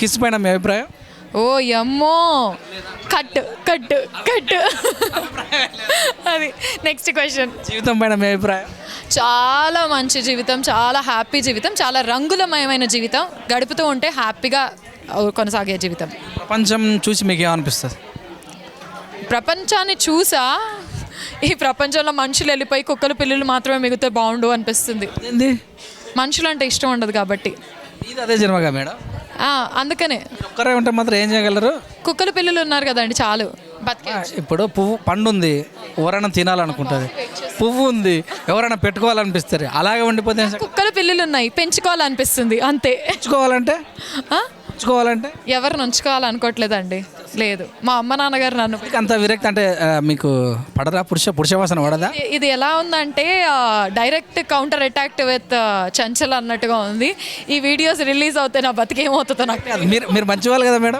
Kiss పైన మీ అభిప్రాయం? ఓ యమ్మో. Cut cut cut. అది నెక్స్ట్ క్వశ్చన్ జీవితం పైన మీ అభిప్రాయం? చాలా మంచి జీవితం చాలా హ్యాపీ జీవితం చాలా రంగులమయమైన జీవితం. గడుపుతూ ఉంటే హ్యాపీగా కొనసాగే జీవితం. ప్రపంచం చూసి మీకు ఏమనిపిస్తుంది ప్రపంచాన్ని చూసా? ఈ ప్రపంచంలో మనుషులు వెళ్ళిపోయి కుక్కలు పిల్లులు మాత్రమే మిగితే బాగుండు అనిపిస్తుంది. మనుషులు అంటే ఇష్టం ఉండదు కాబట్టి. ఇది అదే జన్మగా మేడం? అందుకనే. ఒక్కరే ఉంటే మాత్రం ఏం చేయగలరు? కుక్కలు పిల్లులు ఉన్నారు కదండి చాలు. బతికే. ఇప్పుడు పువ్వు పండు ఉంది. ఎవరైనా తినాలనుకుంటుంది. పువ్వు ఉంది. ఎవరైనా పెట్టుకోవాలనిపిస్తారు అలాగే ఉండిపోతే? కుక్కలు పిల్లులు ఉన్నాయి పెంచుకోవాలనిపిస్తుంది అంతే. ఉంచుకోవాలంటే ఆ? ఉంచుకోవాలంటే ఎవరిని ఉంచుకోవాలనుకోవట్లేదండి లేదు. మా అమ్మ నాన్నగారు నన్ను అంత విరక్తి అంటే మీకు పడదా పురుష పురుషవాసన పడదా? ఇది ఎలా ఉందంటే direct counter attack with Chanchal అన్నట్టుగా ఉంది. ఈ వీడియోస్ రిలీజ్ అవుతే నా బతికేమవుతుందో నాకు మీరు మీరు మంచి వాళ్ళు కదా మేడం?